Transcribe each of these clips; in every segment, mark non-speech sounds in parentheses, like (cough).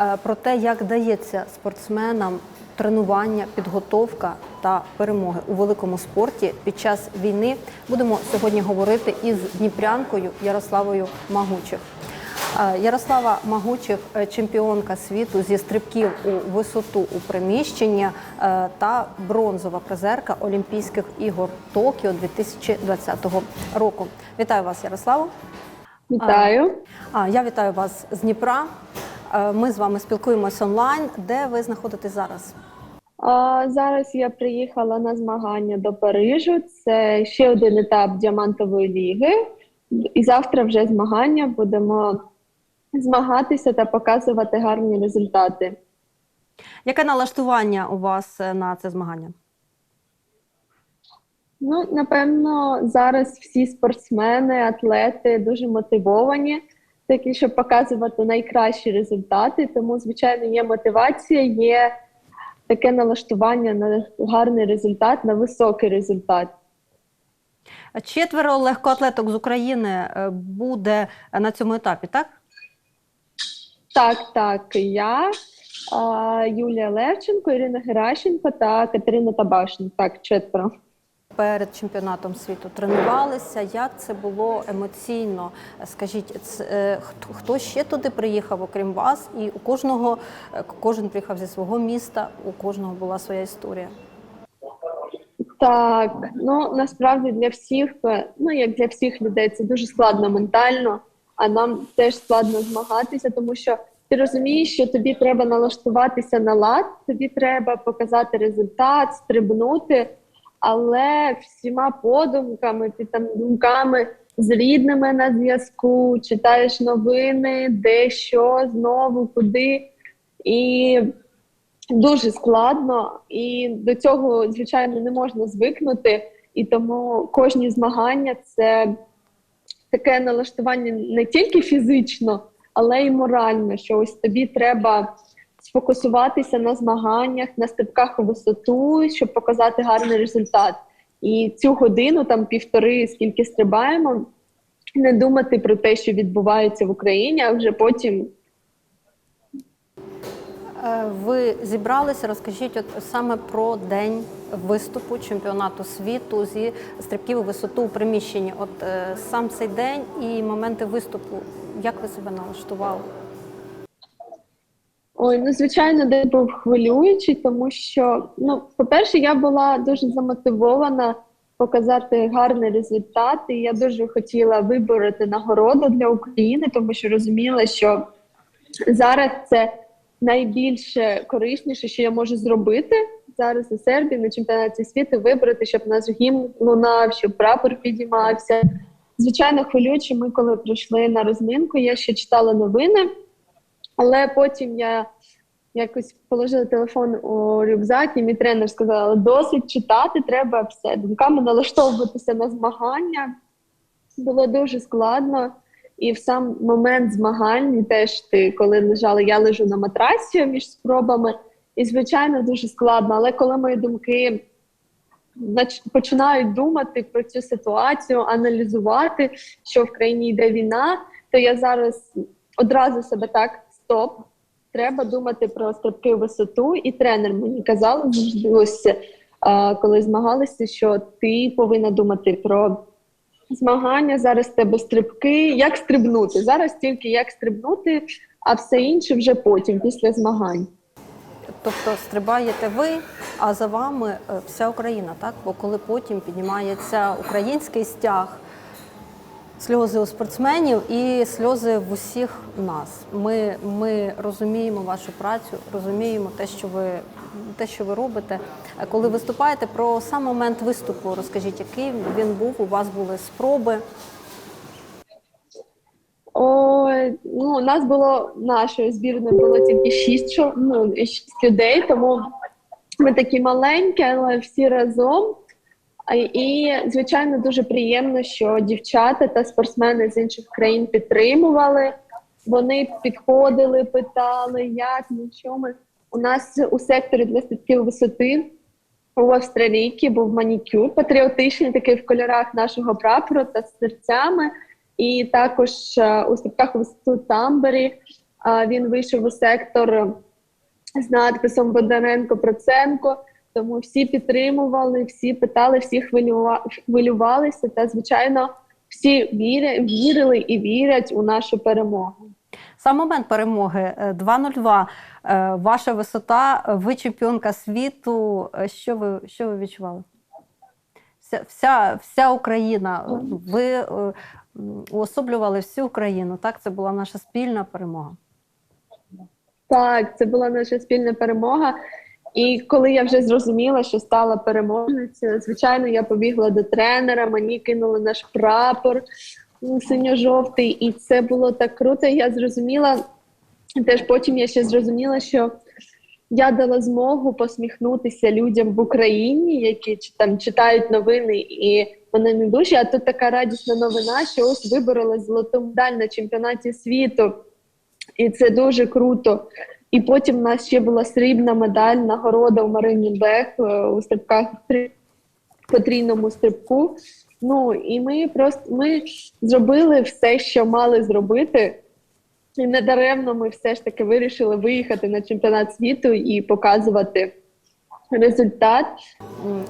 е, про те, як дається спортсменам тренування, підготовка та перемоги у великому спорті під час війни. Будемо сьогодні говорити із дніпрянкою Ярославою Магучих. Е, Ярослава Магучих, чемпіонка світу зі стрибків у висоту у приміщенні е, та бронзова призерка Олімпійських ігор Токіо 2020 року. Вітаю вас, Ярославо. Вітаю. А я вітаю вас з Дніпра. Е, Ми з вами спілкуємось онлайн. Де ви знаходитесь зараз? А, зараз я приїхала на змагання до Парижу. Це ще один етап діамантової ліги. І завтра вже змагання будемо змагатися та показувати гарні результати. Яке налаштування у вас е, на це змагання? Ну, напевно, зараз всі спортсмени, атлети дуже мотивовані, такі, щоб показувати найкращі результати. Тому, звичайно, є мотивація, є таке налаштування на гарний результат, на високий результат. Четверо легкоатлеток з України е, буде на цьому етапі, так? Так, так, я, Юлія Левченко, Ірина Геращенко та Катерина Табашин. Так, четверо. Перед чемпіонатом світу тренувалися. Як це було емоційно? Скажіть, е, хто, хто ще туди приїхав, окрім вас? І у кожного е, кожен приїхав зі свого міста, у кожного була своя історія. Так, ну насправді для всіх, е, ну як для всіх людей, це дуже складно ментально, а нам теж складно змагатися, тому що ти розумієш, що тобі треба налаштуватися на лад, тобі треба показати результат, стрибнути, але всіма подумками, ти там думками з рідними на зв'язку, читаєш новини, де що, знову, куди. І дуже складно, і до цього, звичайно, не можна звикнути. І тому кожні змагання це таке налаштування не тільки фізично, але й морально. Що ось тобі треба сфокусуватися на змаганнях, на стрибках у висоту, щоб показати гарний результат. І цю годину, там півтори, скільки стрибаємо, не думати про те, що відбувається в Україні, а вже потім Е, Ви зібралися, розкажіть от саме про день виступу чемпіонату світу зі стрибків у висоту у приміщенні. От е, сам цей день і моменти виступу. Як ви себе налаштували? Ой, ну звичайно, день був хвилюючий, тому що, ну, по-перше, я була дуже замотивована показати гарний результат, і я дуже хотіла вибороти нагороду для України, тому що розуміла, що зараз це найбільше корисніше, що я можу зробити зараз у Сербії на чемпіонаті світу, вибрати, щоб наш гімн лунав, щоб прапор підіймався. Звичайно, хвилююче, ми коли прийшли на розминку, я ще читала новини. Але потім я якось положила телефон у рюкзак, і мій тренер сказала: досить читати, треба все. Думками налаштовуватися на змагання. Було дуже складно. І в сам момент змагань теж ти, коли лежала, я лежу на матрасі між спробами, і звичайно дуже складно. Але коли мої думки починають думати про цю ситуацію, аналізувати, що в країні йде війна, то я зараз одразу себе так стоп. Треба думати про стрибки висоту, і тренер мені казав ось коли змагалися, що ти повинна думати про змагання. Зараз в тебе стрибки, як стрибнути. Зараз тільки як стрибнути, а все інше вже потім, після змагань. Тобто стрибаєте ви, а за вами е, вся Україна, так? Бо коли потім піднімається український стяг, сльози у спортсменів і сльози в усіх нас. Ми, ми розуміємо вашу працю, розуміємо те, що ви те, що ви робите. Коли виступаєте про сам момент виступу, розкажіть, який він був? У вас були спроби. Ой, ну у нас було нашої збірної було тільки шість ну, шість людей, тому ми такі маленькі, але всі разом. І, звичайно, дуже приємно, що дівчата та спортсмени з інших країн підтримували. Вони підходили, питали, як ну що. У нас у секторі для стрибків висоти у австралійки був манікюр патріотичний, такий в кольорах нашого прапору та серцями. І також е, у стрибках висоту тамбері він вийшов у сектор з надписом Бондаренко Проценко. Тому всі підтримували, всі питали, всі хвилювалися. Та звичайно, всі вірили і вірять у нашу перемогу. Сам момент перемоги е, 2.02. е, Ваша висота, е, ви чемпіонка світу. Е, Що ви, що ви відчували? Вся, вся, вся Україна, е, ви е, уособлювали всю Україну. Так, це була наша спільна перемога. Так, це була наша спільна перемога. І коли я вже зрозуміла, що стала переможницею, звичайно, я побігла до тренера, мені кинули наш прапор синьо-жовтий, і це було так круто. Я зрозуміла, теж потім я ще зрозуміла, що я дала змогу посміхнутися людям в Україні, які там читають новини, і вони не дуже. А тут така радісна новина, що ось виборола золоту медаль на чемпіонаті світу. І це дуже круто. І потім в нас ще була срібна медаль, нагорода у Марині Бех е, у стрибках потрійному стрибку. Ну і ми просто ми зробили все, що мали зробити. І недаремно ми все ж таки вирішили виїхати на чемпіонат світу і показувати результат.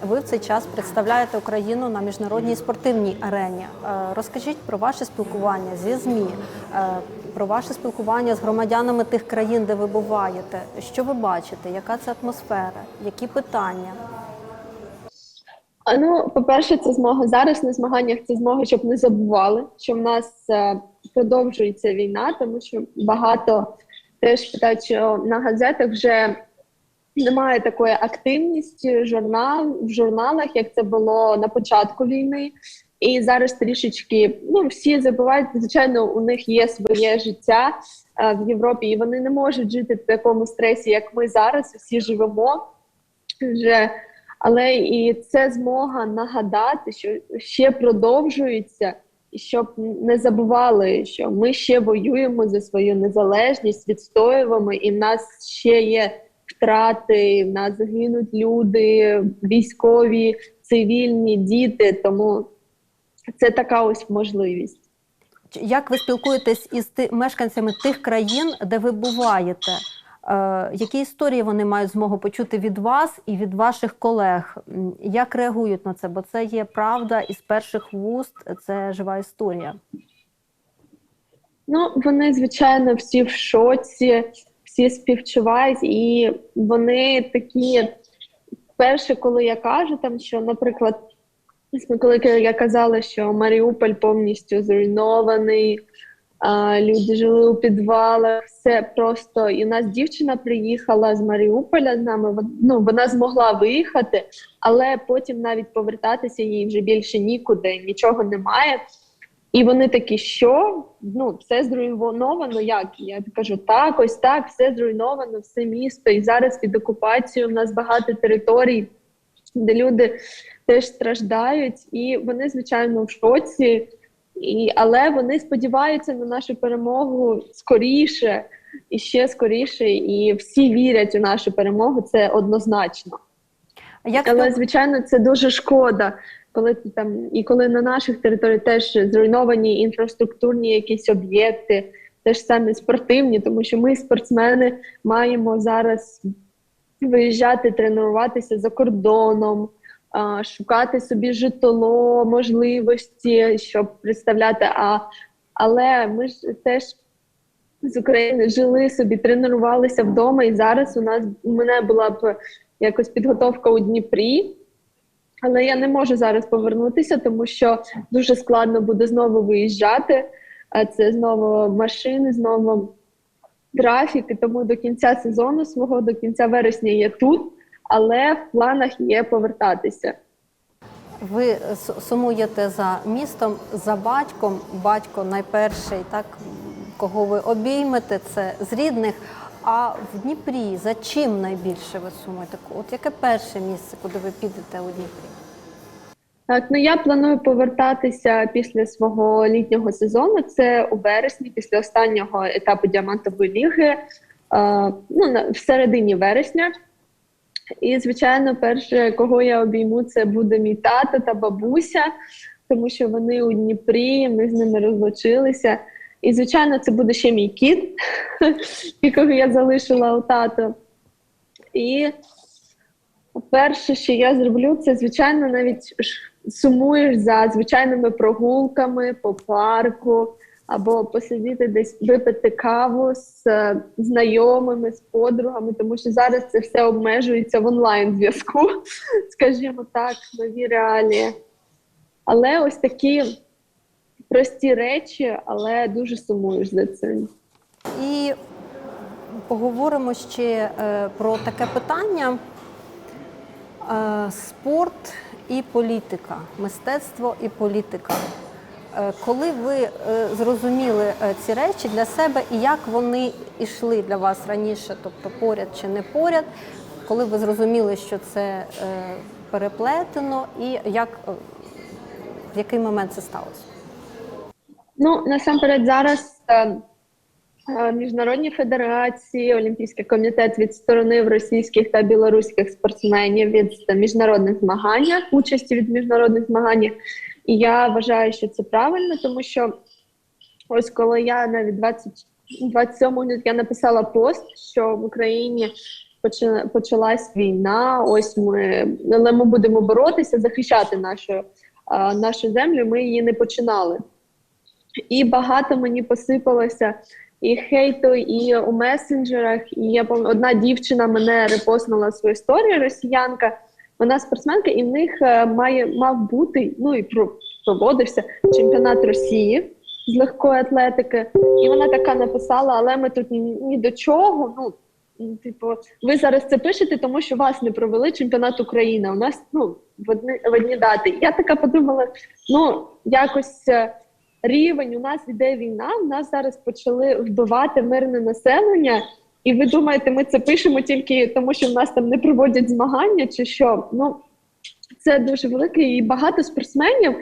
Ви в цей час представляєте Україну на міжнародній спортивній арені. Е, Розкажіть про ваше спілкування зі ЗМІ, е, про ваше спілкування з громадянами тих країн, де ви буваєте. Що ви бачите? Яка це атмосфера? Які питання? Ну, по-перше, це змога зараз на змаганнях. Це змога, щоб не забували, що в нас е, продовжується війна, тому що багато теж питають, що на газетах вже немає такої активності журнал в журналах, як це було на початку війни. І зараз трішечки ну всі забувають. Звичайно, у них є своє життя е, в Європі, і вони не можуть жити в такому стресі, як ми зараз. Всі живемо вже. Але і це змога нагадати, що ще продовжується, і щоб не забували, що ми ще воюємо за свою незалежність, відстоюємо, і в нас ще є втрати, в нас загинуть люди, військові, цивільні, діти. Тому це така ось можливість. Як ви спілкуєтесь із ти- мешканцями тих країн, де ви буваєте? Е, Які історії вони мають змогу почути від вас і від ваших колег? Як реагують на це? Бо це є правда із перших вуст, це жива історія. Ну, вони, звичайно, всі в шоці, всі співчувають, і вони такі. Перше, коли я кажу, там, що, наприклад, коли я казала, що Маріуполь повністю зруйнований, люди жили у підвалах, все просто. І у нас дівчина приїхала з Маріуполя з нами. Ну, вона змогла виїхати, але потім навіть повертатися їй вже більше нікуди, нічого немає. І вони такі, що ну все зруйновано. Як я кажу, так, ось так, все зруйновано, все місто. І зараз під окупацією в нас багато територій, де люди теж страждають, і вони, звичайно, в шоці, і, але вони сподіваються на нашу перемогу скоріше і ще скоріше. І всі вірять у нашу перемогу. Це однозначно. Як Але звичайно, це дуже шкода, коли ти там і коли на наших територіях теж зруйновані інфраструктурні якісь об'єкти, теж саме спортивні, тому що ми, спортсмени, маємо зараз виїжджати, тренуватися за кордоном, шукати собі житло, можливості, щоб представляти. А, але ми ж теж з України жили собі, тренувалися вдома, і зараз у нас у мене була б якось підготовка у Дніпрі. Але я не можу зараз повернутися, тому що дуже складно буде знову виїжджати. Це знову машини, знову трафік. І тому до кінця сезону свого, до кінця вересня є тут, але в планах є повертатися. Ви сумуєте за містом, за батьком. Батько найперший, так кого ви обіймете, це з рідних. А в Дніпрі за чим найбільше ви сумуєте? От яке перше місце, куди ви підете у Дніпрі? Так, ну я планую повертатися після свого літнього сезону. Це у вересні, після останнього етапу діамантової ліги, е, ну в середині вересня. І, звичайно, перше, кого я обійму, це буде мій тато та бабуся, тому що вони у Дніпрі, ми з ними розлучилися. І, звичайно, це буде ще мій кіт, (laughs) якого я залишила у тато. І перше, що я зроблю, це звичайно навіть сумуєш за звичайними прогулками по парку, або посидіти десь випити каву з е, знайомими, з подругами, тому що зараз це все обмежується в онлайн зв'язку, (laughs) скажімо так, нові реалії. Але ось такі прості речі, але дуже сумуєш за цим. І поговоримо ще е, про таке питання: спорт і політика, мистецтво і політика. Е, Коли ви е, зрозуміли е, ці речі для себе і як вони йшли для вас раніше, тобто поряд чи не поряд, коли ви зрозуміли, що це е, переплетено, і як е, в який момент це сталося? Ну, насамперед, зараз е, е, міжнародні федерації, Олімпійський комітет відсторонив російських та білоруських спортсменів від міжнародних змагань, участі від міжнародних змагань. І я вважаю, що це правильно, тому що ось коли я навіть 20, 27 лютого я написала пост, що в Україні почалась війна. Ось ми, але ми будемо боротися, захищати нашу, нашу землю. Ми її не починали. І багато мені посипалося і хейту, і у месенджерах. І я пам- одна дівчина мене репостнула свою історію, росіянка. Вона спортсменка, і в них е, має мав бути ну і про- проводився чемпіонат Росії з легкої атлетики. І вона така написала: але ми тут ні, ні до чого. Ну типу, ви зараз це пишете, тому що вас не провели чемпіонат України. У нас ну в одні, в одні дати. Я така подумала: ну якось. Рівень, у нас іде війна, у нас зараз почали вбивати мирне населення. І ви думаєте, ми це пишемо тільки тому, що в нас там не проводять змагання, чи що? Ну це дуже велике і багато спортсменів.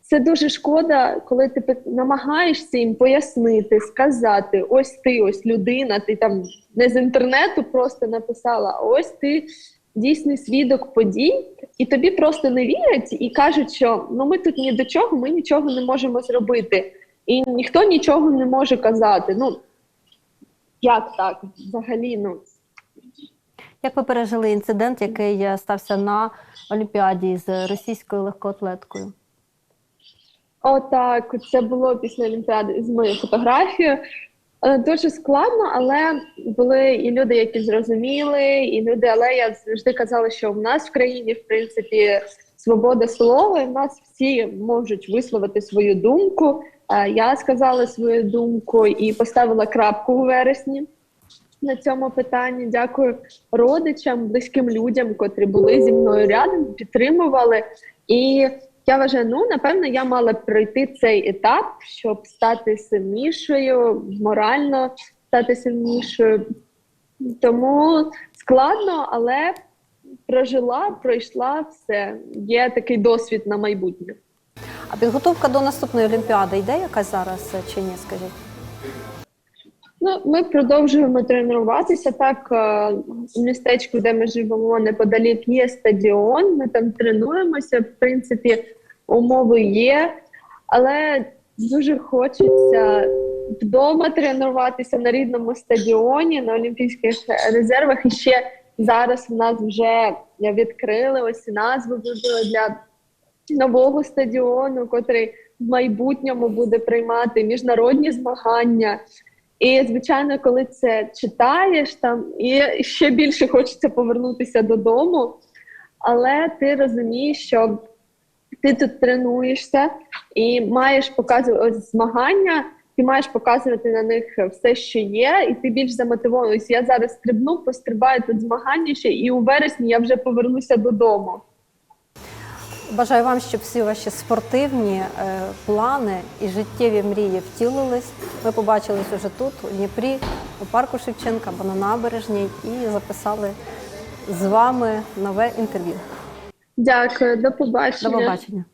Це дуже шкода, коли ти намагаєшся їм пояснити, сказати: ось ти, ось людина, ти там не з інтернету просто написала, а ось ти дійсний свідок подій, і тобі просто не вірять і кажуть, що ну ми тут ні до чого, ми нічого не можемо зробити, і ніхто нічого не може казати. Ну як так? Взагалі, ну Як ви пережили інцидент, який е, стався на Олімпіаді з російською легкоатлеткою? Отак, це було після Олімпіади з моєю фотографією. Е, Дуже складно, але були і люди, які зрозуміли, і люди, але я завжди казала, що в нас в країні, в принципі, свобода слова, і в нас всі можуть висловити свою думку. Е, Я сказала свою думку і поставила крапку у вересні на цьому питанні. Дякую родичам, близьким людям, котрі були зі мною рядом, підтримували. І я вважаю, ну напевно, я мала пройти цей етап, щоб стати сильнішою, морально стати сильнішою. Тому складно, але прожила, пройшла все. Є такий досвід на майбутнє. А підготовка до наступної Олімпіади йде якась зараз чи ні? Скажіть? Ну, ми продовжуємо тренуватися. Так, е, у містечку, де ми живемо, неподалік є стадіон. Ми там тренуємося. В принципі, умови є, але дуже хочеться вдома тренуватися на рідному стадіоні, на Олімпійських резервах. І ще зараз в нас вже відкрили ось назву для нового стадіону, котрий в майбутньому буде приймати міжнародні змагання. І звичайно, коли це читаєш там, і ще більше хочеться повернутися додому, але ти розумієш, що ти тут тренуєшся і маєш показувати ось змагання, ти маєш показувати на них все, що є, і ти більш замотивований. Я зараз стрибну, пострибаю тут змагання ще, і у вересні я вже повернуся додому. Бажаю вам, щоб всі ваші спортивні е, плани і життєві мрії втілились. Ми побачились уже тут, у Дніпрі, у парку Шевченка або на набережній, і записали з вами нове інтерв'ю. Дякую, до побачення. До побачення.